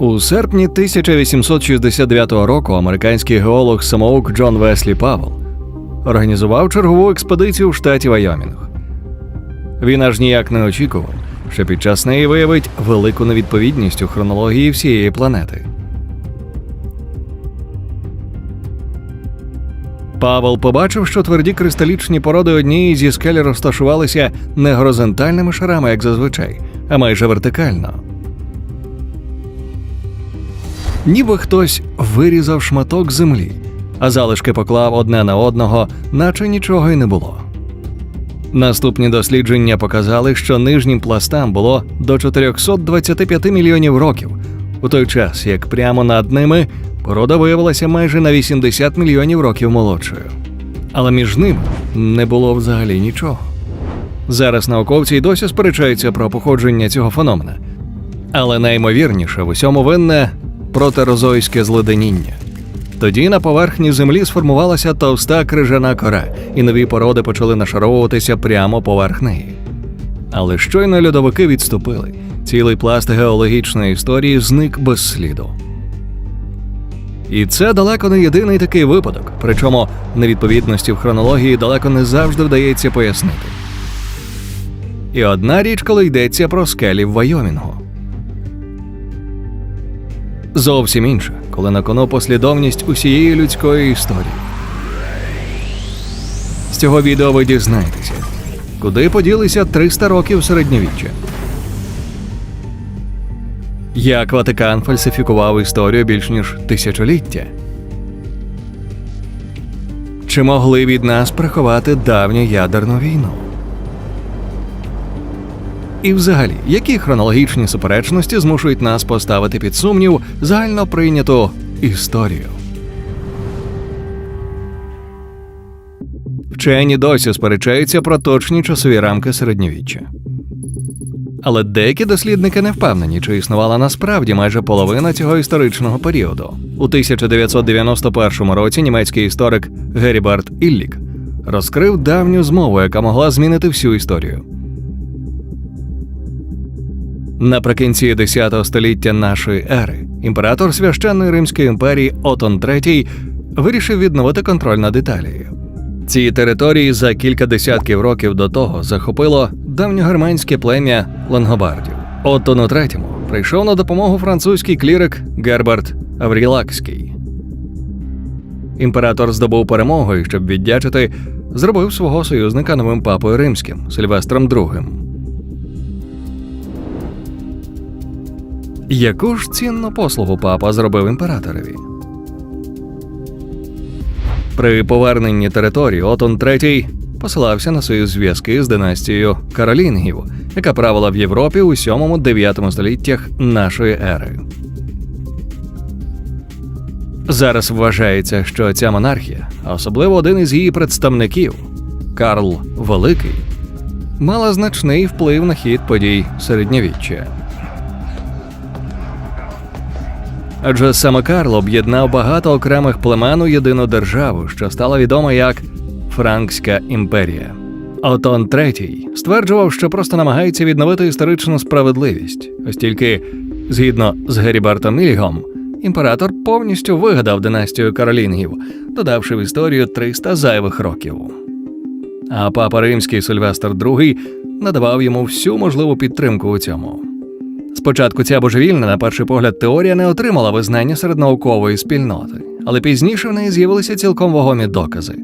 У серпні 1869 року американський геолог самоук Джон Веслі Павел організував чергову експедицію в штаті Вайомінг. Він аж ніяк не очікував, що під час неї виявить велику невідповідність у хронології всієї планети. Павел побачив, що тверді кристалічні породи однієї зі скель розташувалися не горизонтальними шарами, як зазвичай, а майже вертикально. Ніби хтось вирізав шматок землі, а залишки поклав одне на одного, наче нічого й не було. Наступні дослідження показали, що нижнім пластам було до 425 мільйонів років, у той час як прямо над ними порода виявилася майже на 80 мільйонів років молодшою. Але між ними не було взагалі нічого. Зараз науковці й досі сперечаються про походження цього феномена. Але найімовірніше в усьому винне протерозойське зледеніння. Тоді на поверхні землі сформувалася товста крижана кора, і нові породи почали нашаровуватися прямо поверх неї. Але щойно льодовики відступили, цілий пласт геологічної історії зник без сліду. І це далеко не єдиний такий випадок, причому невідповідності в хронології далеко не завжди вдається пояснити. І одна річ, коли йдеться про скелі в Вайомінгу. Зовсім інша, коли на кону послідовність усієї людської історії. З цього відео ви дізнаєтеся, куди поділися 300 років середньовіччя. Як Ватикан фальсифікував історію більш ніж тисячоліття? Чи могли від нас приховати давню ядерну війну? І взагалі, які хронологічні суперечності змушують нас поставити під сумнів загально прийняту історію? Вчені досі сперечаються про точні часові рамки середньовіччя. Але деякі дослідники не впевнені, чи існувала насправді майже половина цього історичного періоду. У 1991 році німецький історик Геріберт Іллік розкрив давню змову, яка могла змінити всю історію. Наприкінці X століття нашої ери імператор священної Римської імперії Отон III вирішив відновити контроль над Італією. Ці території за кілька десятків років до того захопило давньогерманське плем'я лангобардів. Оттону III прийшов на допомогу французький клірик Герберт Аврілакський. Імператор здобув перемогу і, щоб віддячити, зробив свого союзника новим папою римським Сильвестром II. Яку ж цінну послугу папа зробив імператорові? При поверненні території Отон III посилався на свої зв'язки з династією Каролінгів, яка правила в Європі у 7-9 століттях нашої ери. Зараз вважається, що ця монархія, а особливо один із її представників, Карл Великий, мала значний вплив на хід подій середньовіччя. Адже саме Карл об'єднав багато окремих племен у єдину державу, що стала відома як Франкська імперія. Отон III стверджував, що просто намагається відновити історичну справедливість, ось тільки, згідно з Герібертом Ільгом, імператор повністю вигадав династію Каролінгів, додавши в історію 300 зайвих років. А папа римський Сильвестр II надавав йому всю можливу підтримку у цьому. Спочатку ця божевільна, на перший погляд, теорія не отримала визнання серед наукової спільноти, але пізніше в неї з'явилися цілком вагомі докази.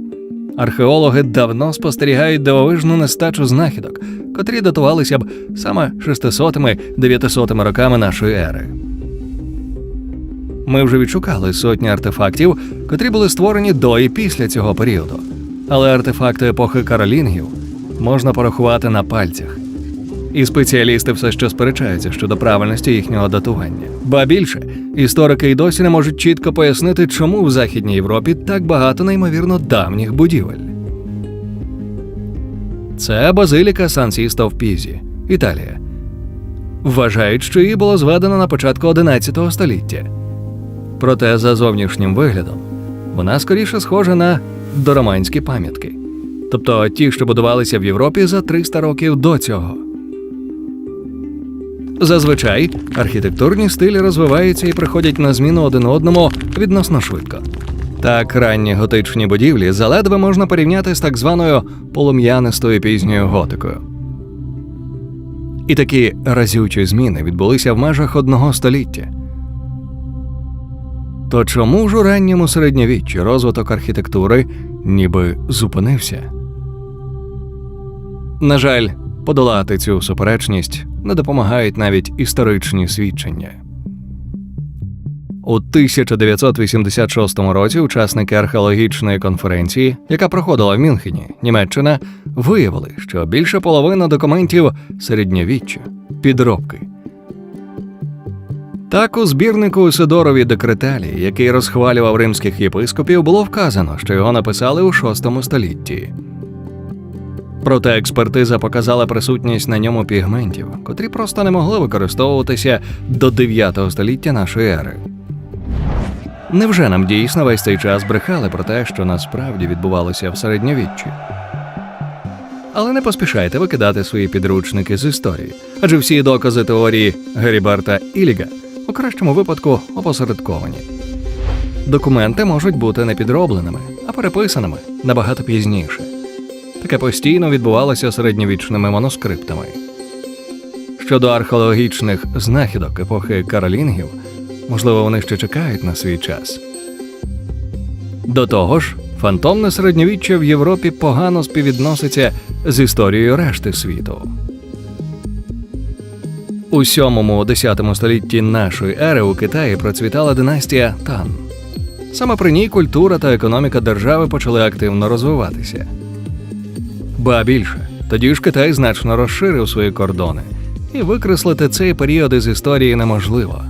Археологи давно спостерігають дивовижну нестачу знахідок, котрі датувалися б саме 600-900 роками нашої ери. Ми вже відшукали сотні артефактів, котрі були створені до і після цього періоду. Але артефакти епохи Каролінгів можна порахувати на пальцях. І спеціалісти все ще сперечаються щодо правильності їхнього датування. Ба більше, історики й досі не можуть чітко пояснити, чому в Західній Європі так багато неймовірно давніх будівель. Це базиліка Сан Сісто в Пізі, Італія. Вважають, що її було зведено на початку 11 століття. Проте за зовнішнім виглядом вона скоріше схожа на дороманські пам'ятки, тобто ті, що будувалися в Європі за 300 років до цього. Зазвичай архітектурні стилі розвиваються і приходять на зміну один одному відносно швидко. Так, ранні готичні будівлі заледве можна порівняти з так званою полум'янистою пізньою готикою. І такі разючі зміни відбулися в межах одного століття. То чому ж у ранньому середньовіччі розвиток архітектури ніби зупинився? На жаль, подолати цю суперечність не допомагають навіть історичні свідчення. У 1986 році учасники археологічної конференції, яка проходила в Мюнхені, Німеччина, виявили, що більше половини документів середньовіччя підробки. Так, у збірнику Сидорові Декреталі, який розхвалював римських єпископів, було вказано, що його написали у VI столітті. Проте експертиза показала присутність на ньому пігментів, котрі просто не могли використовуватися до 9 століття нашої ери. Невже нам дійсно весь цей час брехали про те, що насправді відбувалося в середньовіччі? Але не поспішайте викидати свої підручники з історії, адже всі докази теорії Геріберта Іліга у кращому випадку опосередковані. Документи можуть бути не підробленими, а переписаними набагато пізніше. Таке постійно відбувалося середньовічними манускриптами. Щодо археологічних знахідок епохи каролінгів, можливо, вони ще чекають на свій час. До того ж, фантомне середньовіччя в Європі погано співвідноситься з історією решти світу. У 7-10 столітті нашої ери у Китаї процвітала династія Тан. Саме при ній культура та економіка держави почали активно розвиватися. Ба більше, тоді ж Китай значно розширив свої кордони, і викреслити цей період із історії неможливо.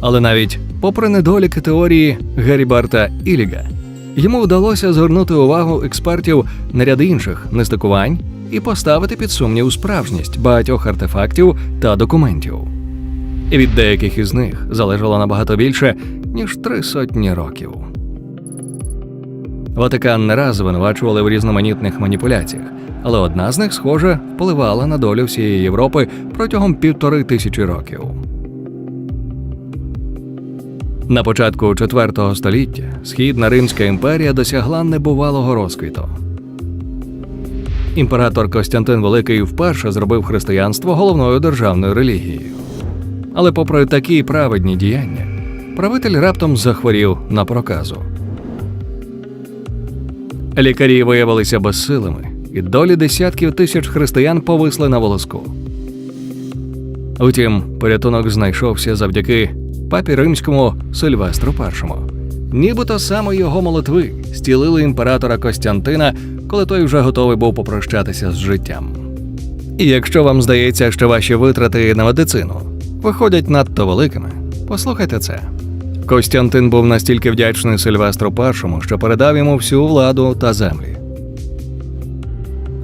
Але навіть попри недоліки теорії Герібарта Іліга, йому вдалося звернути увагу експертів на ряд інших нестикувань і поставити під сумнів справжність багатьох артефактів та документів. І від деяких із них залежало набагато більше, ніж три сотні років. Ватикан не раз звинувачували в різноманітних маніпуляціях, але одна з них, схоже, впливала на долю всієї Європи протягом півтори тисячі років. На початку IV століття східна Римська імперія досягла небувалого розквіту. Імператор Костянтин Великий вперше зробив християнство головною державною релігією. Але, попри такі праведні діяння, правитель раптом захворів на проказу. Лікарі виявилися безсилими, і долі десятків тисяч християн повисли на волоску. Утім, порятунок знайшовся завдяки папі римському Сильвестру І. Нібито саме його молитви стілили імператора Костянтина, коли той вже готовий був попрощатися з життям. І якщо вам здається, що ваші витрати на медицину виходять надто великими, послухайте це. Костянтин був настільки вдячний Сильвестру І, що передав йому всю владу та землі.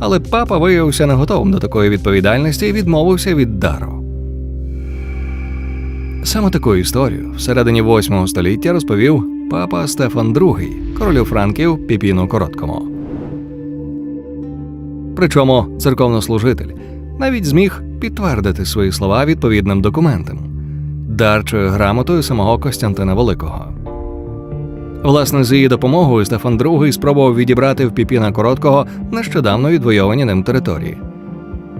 Але папа виявився не готовим до такої відповідальності і відмовився від дару. Саме таку історію всередині 8 століття розповів папа Стефан II, королю Франків Піпіну Короткому. Причому церковнослужитель навіть зміг підтвердити свої слова відповідним документам дарчою грамотою самого Костянтина Великого. Власне, з її допомогою Стефан II спробував відібрати в Піпіна Короткого нещодавно відвойовані ним території.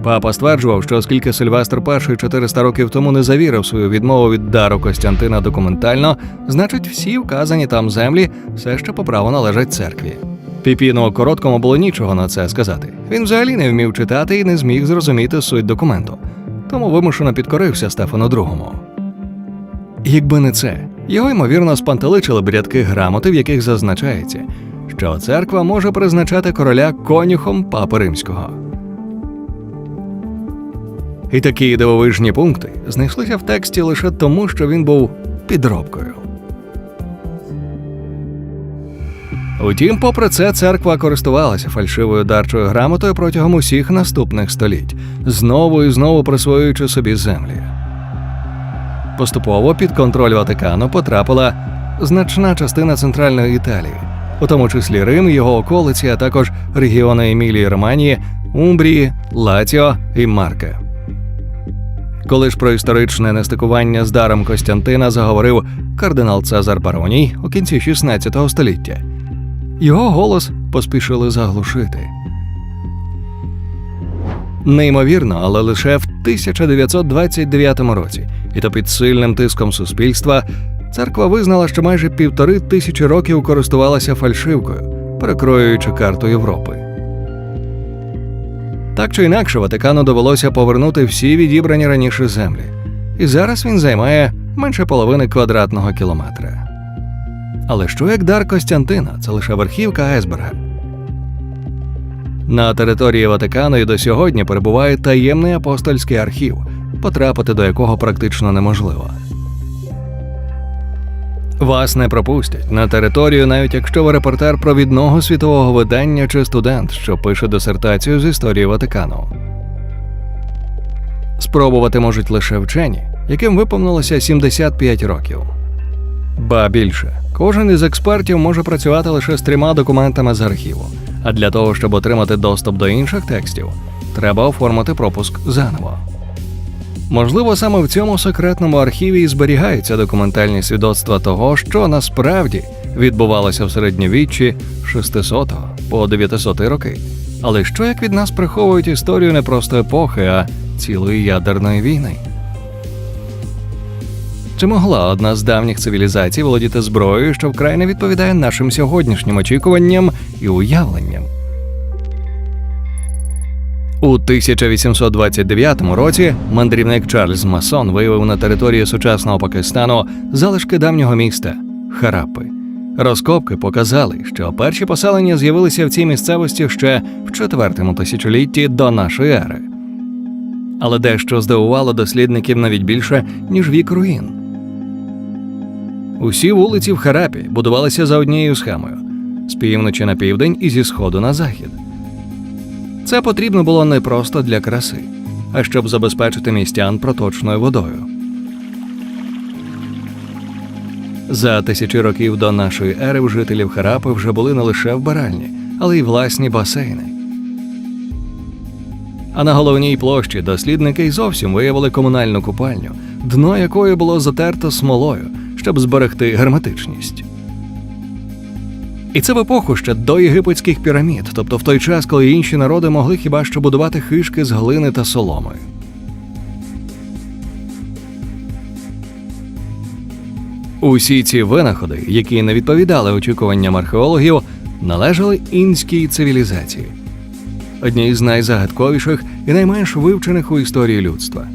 Папа стверджував, що оскільки Сильвестр І 400 років тому не завірив свою відмову від дару Костянтина документально, значить всі вказані там землі все ще по праву належать церкві. Піпіну короткому було нічого на це сказати. Він взагалі не вмів читати і не зміг зрозуміти суть документу, тому вимушено підкорився Стефану II. Якби не це, його ймовірно спантеличили б рядки грамоти, в яких зазначається, що церква може призначати короля конюхом папи римського. І такі дивовижні пункти знайшлися в тексті лише тому, що він був підробкою. Утім, попри це, церква користувалася фальшивою дарчою грамотою протягом усіх наступних століть, знову і знову присвоюючи собі землі. Поступово під контроль Ватикану потрапила значна частина центральної Італії, у тому числі Рим, його околиці, а також регіони Емілії Романії, Умбрії, Лаціо і Марке. Коли ж про історичне нестикування з даром Костянтина заговорив кардинал Цезар Бароній у кінці 16 століття, його голос поспішили заглушити. Неймовірно, але лише в 1929 році, і то під сильним тиском суспільства, церква визнала, що майже півтори тисячі років користувалася фальшивкою, перекроюючи карту Європи. Так чи інакше, Ватикану довелося повернути всі відібрані раніше землі, і зараз він займає менше половини квадратного кілометра. Але що як дар Костянтина? Це лише верхівка айсберга. На території Ватикану і до сьогодні перебуває таємний апостольський архів, потрапити до якого практично неможливо. Вас не пропустять на територію, навіть якщо ви репортер провідного світового видання чи студент, що пише дисертацію з історії Ватикану. Спробувати можуть лише вчені, яким виповнилося 75 років. Ба більше, кожен із експертів може працювати лише з трьома документами з архіву. А для того, щоб отримати доступ до інших текстів, треба оформити пропуск заново. Можливо, саме в цьому секретному архіві і зберігаються документальні свідоцтва того, що насправді відбувалося в середньовіччі 600 по 900 роки. Але що як від нас приховують історію не просто епохи, а цілої ядерної війни? Чи могла одна з давніх цивілізацій володіти зброєю, що вкрай не відповідає нашим сьогоднішнім очікуванням і уявленням? У 1829 році мандрівник Чарльз Масон виявив на території сучасного Пакистану залишки давнього міста Харапи. Розкопки показали, що перші поселення з'явилися в цій місцевості ще в четвертому тисячолітті до нашої ери. Але дещо здивувало дослідників навіть більше, ніж вік руїн. Усі вулиці в Харапі будувалися за однією схемою з півночі на південь і зі сходу на захід. Це потрібно було не просто для краси, а щоб забезпечити містян проточною водою. За тисячі років до нашої ери в жителів Харапи вже були не лише вбиральні, але й власні басейни. А на головній площі дослідники й зовсім виявили комунальну купальню, дно якої було затерто смолою, щоб зберегти герметичність. І це в епоху ще до єгипетських пірамід, тобто в той час, коли інші народи могли хіба що будувати хишки з глини та соломи. Усі ці винаходи, які не відповідали очікуванням археологів, належали інській цивілізації, одній з найзагадковіших і найменш вивчених у історії людства.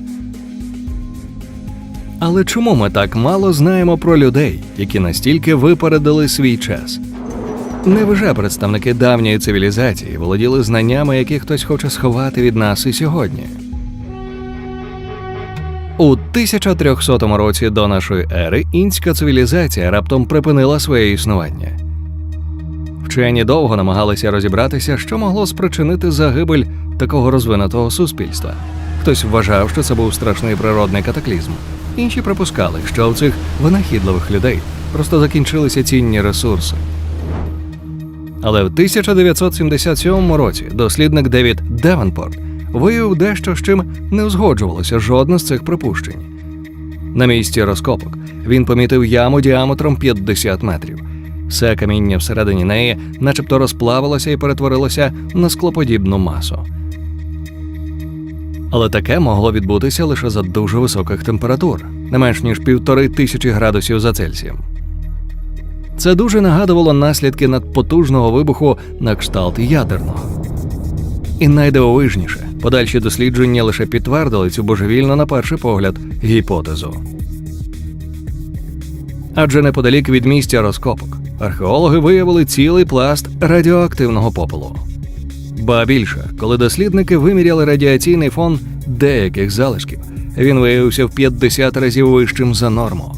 Але чому ми так мало знаємо про людей, які настільки випередили свій час? Невже представники давньої цивілізації володіли знаннями, які хтось хоче сховати від нас і сьогодні? У 1300 році до нашої ери інська цивілізація раптом припинила своє існування. Вчені довго намагалися розібратися, що могло спричинити загибель такого розвинутого суспільства. Хтось вважав, що це був страшний природний катаклізм. Інші припускали, що у цих винахідливих людей просто закінчилися цінні ресурси. Але в 1977 році дослідник Девід Девенпорт виявив дещо, з чим не узгоджувалося жодне з цих припущень. На місці розкопок він помітив яму діаметром 50 метрів. Все каміння всередині неї, начебто, розплавилося і перетворилося на склоподібну масу. Але таке могло відбутися лише за дуже високих температур, не менш ніж півтори тисячі градусів за Цельсієм. Це дуже нагадувало наслідки надпотужного вибуху на кшталт ядерного. І найдивовижніше, подальші дослідження лише підтвердили цю божевільну на перший погляд гіпотезу. Адже неподалік від місця розкопок археологи виявили цілий пласт радіоактивного попелу. Ба більше, коли дослідники виміряли радіаційний фон деяких залишків, він виявився в 50 разів вищим за норму.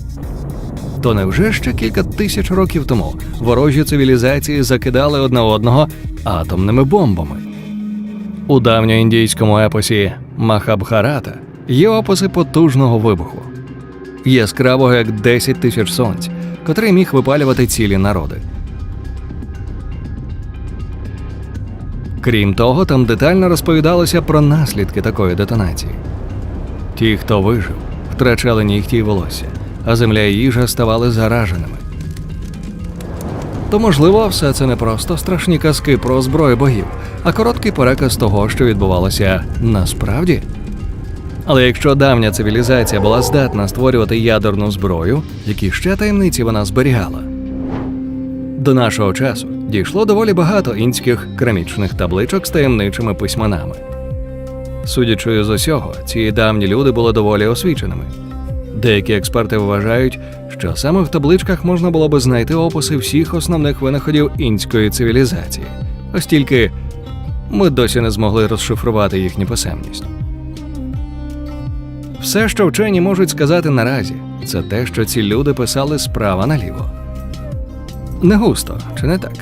То невже ще кілька тисяч років тому ворожі цивілізації закидали одне одного атомними бомбами? У давньоіндійському епосі Махабхарата є описи потужного вибуху, яскравого як 10 тисяч сонць, котрий міг випалювати цілі народи. Крім того, там детально розповідалося про наслідки такої детонації. Ті, хто вижив, втрачали нігті й волосся, а земля і їжа ставали зараженими. То, можливо, все це не просто страшні казки про зброю богів, а короткий переказ того, що відбувалося насправді. Але якщо давня цивілізація була здатна створювати ядерну зброю, які ще таємниці вона зберігала? До нашого часу дійшло доволі багато інських керамічних табличок з таємничими письменами. Судячи з усього, ці давні люди були доволі освіченими. Деякі експерти вважають, що саме в табличках можна було би знайти описи всіх основних винаходів інської цивілізації, ось тільки ми досі не змогли розшифрувати їхню писемність. Все, що вчені можуть сказати наразі, це те, що ці люди писали справа наліво. Не густо, чи не так?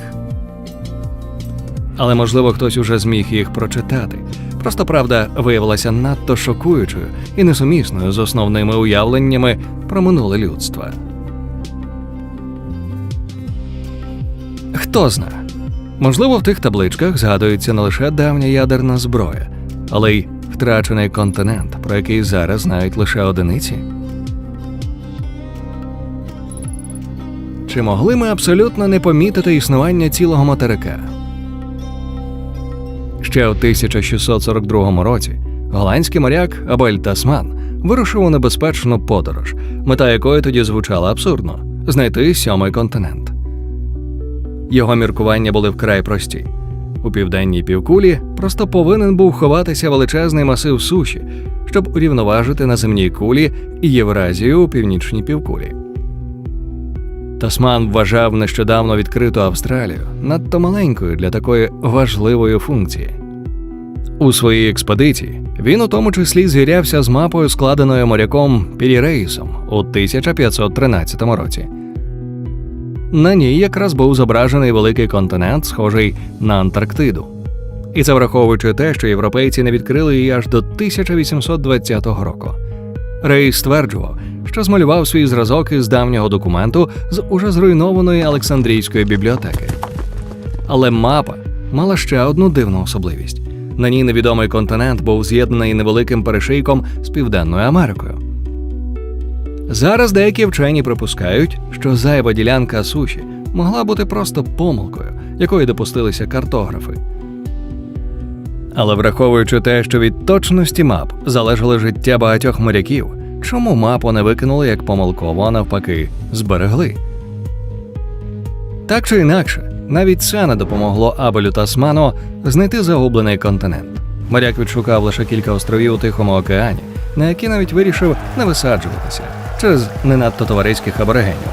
Але можливо хтось уже зміг їх прочитати. Просто правда виявилася надто шокуючою і несумісною з основними уявленнями про минуле людство. Хто зна? Можливо, в тих табличках згадується не лише давня ядерна зброя, але й втрачений континент, про який зараз знають лише одиниці. Чи могли ми абсолютно не помітити існування цілого материка? Ще у 1642 році голландський моряк Абель Тасман вирушив у небезпечну подорож, мета якої тоді звучала абсурдно знайти сьомий континент. Його міркування були вкрай прості. У південній півкулі просто повинен був ховатися величезний масив суші, щоб урівноважити на земній кулі і Євразію у північній півкулі. Тасман вважав нещодавно відкриту Австралію надто маленькою для такої важливої функції. У своїй експедиції він у тому числі звірявся з мапою, складеною моряком Пірірейсом у 1513 році. На ній якраз був зображений великий континент, схожий на Антарктиду. І це враховуючи те, що європейці не відкрили її аж до 1820 року. Рей стверджував, що змалював свій зразок із давнього документу з уже зруйнованої Олександрійської бібліотеки. Але мапа мала ще одну дивну особливість: на ній невідомий континент був з'єднаний невеликим перешийком з Південною Америкою. Зараз деякі вчені припускають, що зайва ділянка суші могла бути просто помилкою, якої допустилися картографи. Але враховуючи те, що від точності мап залежало життя багатьох моряків, чому мапу не викинули як помилково, а навпаки, зберегли? Так чи інакше, навіть це не допомогло Абелю Тасману знайти загублений континент. Моряк відшукав лише кілька островів у Тихому океані, на які навіть вирішив не висаджуватися через не надто товариських аборигенів.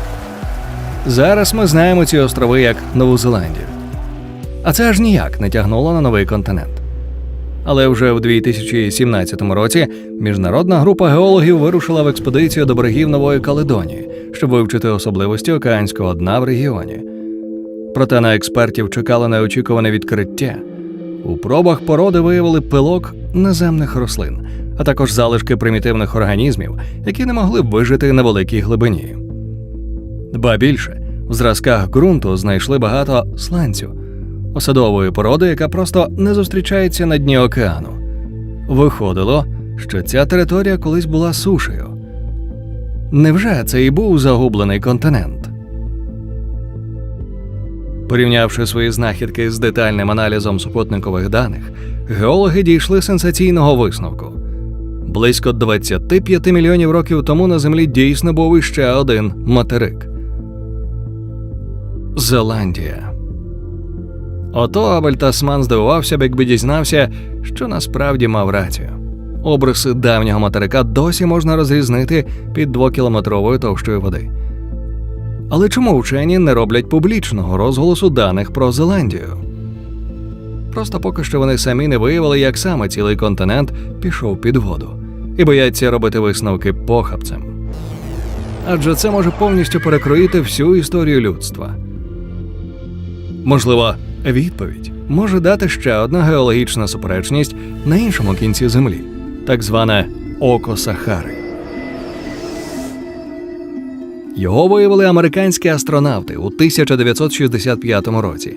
Зараз ми знаємо ці острови як Нову Зеландію. А це аж ніяк не тягнуло на новий континент. Але вже у 2017 році міжнародна група геологів вирушила в експедицію до берегів Нової Каледонії, щоб вивчити особливості океанського дна в регіоні. Проте на експертів чекало неочікуване відкриття. У пробах породи виявили пилок наземних рослин, а також залишки примітивних організмів, які не могли б вижити на великій глибині. Ба більше, в зразках ґрунту знайшли багато сланцю, осадової породи, яка просто не зустрічається на дні океану. Виходило, що ця територія колись була сушею. Невже це і був загублений континент? Порівнявши свої знахідки з детальним аналізом супутникових даних, геологи дійшли сенсаційного висновку. Близько 25 мільйонів років тому на Землі дійсно був іще один материк. Зеландія. Ото Абель Тасман здивувався б, якби дізнався, що насправді мав рацію. Обриси давнього материка досі можна розрізнити під двокілометровою товщою води. Але чому вчені не роблять публічного розголосу даних про Зеландію? Просто поки що вони самі не виявили, як саме цілий континент пішов під воду, і бояться робити висновки похабцем. Адже це може повністю перекроїти всю історію людства. Можливо, відповідь може дати ще одна геологічна суперечність на іншому кінці землі, так зване Око Сахари. Його виявили американські астронавти у 1965 році.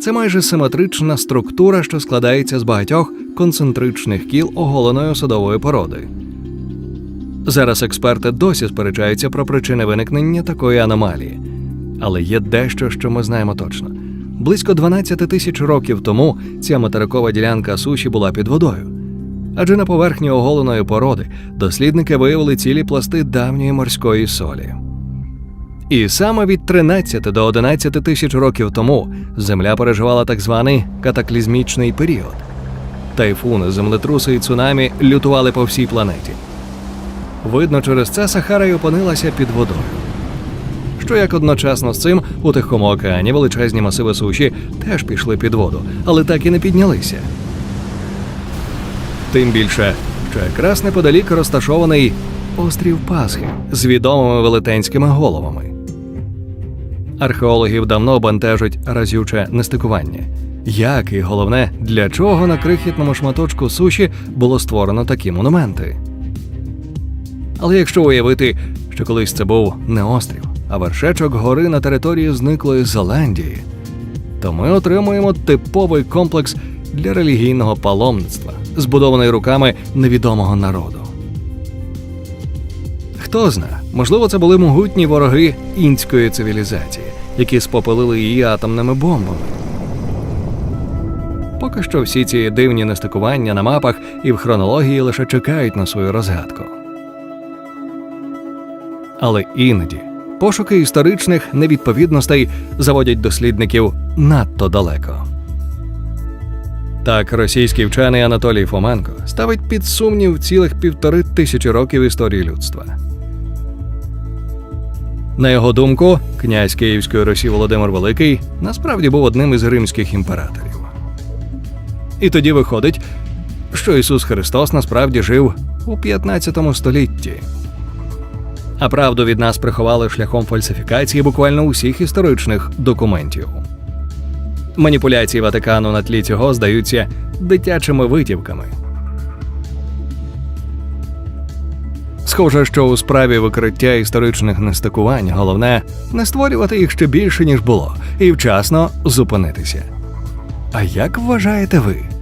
Це майже симетрична структура, що складається з багатьох концентричних кіл оголеної судової породи. Зараз експерти досі сперечаються про причини виникнення такої аномалії, але є дещо, що ми знаємо точно. Близько 12 тисяч років тому ця материкова ділянка суші була під водою. Адже на поверхні оголеної породи дослідники виявили цілі пласти давньої морської солі. І саме від 13 до 11 тисяч років тому Земля переживала так званий катаклізмічний період. Тайфуни, землетруси і цунамі лютували по всій планеті. Видно, через це Сахара й опинилася під водою. Що як одночасно з цим у Тихому океані величезні масиви суші теж пішли під воду, але так і не піднялися. Тим більше, що якраз неподалік розташований острів Пасхи з відомими велетенськими головами. Археологів давно бентежить разюче нестикування. Як і головне, для чого на крихітному шматочку суші було створено такі монументи? Але якщо уявити, що колись це був не острів, а вершечок гори на території зниклої Зеландії, то ми отримуємо типовий комплекс для релігійного паломництва, збудований руками невідомого народу. Хто зна, можливо, це були могутні вороги інської цивілізації, які спопилили її атомними бомбами. Поки що всі ці дивні нестикування на мапах і в хронології лише чекають на свою розгадку. Але іноді пошуки історичних невідповідностей заводять дослідників надто далеко. Так, російський вчений Анатолій Фоменко ставить під сумнів цілих півтори тисячі років історії людства. На його думку, князь Київської Росії Володимир Великий насправді був одним із римських імператорів. І тоді виходить, що Ісус Христос насправді жив у 15 столітті. А правду від нас приховали шляхом фальсифікації буквально усіх історичних документів. Маніпуляції Ватикану на тлі цього здаються дитячими витівками. Схоже, що у справі викриття історичних нестикувань головне не створювати їх ще більше, ніж було, і вчасно зупинитися. А як вважаєте ви?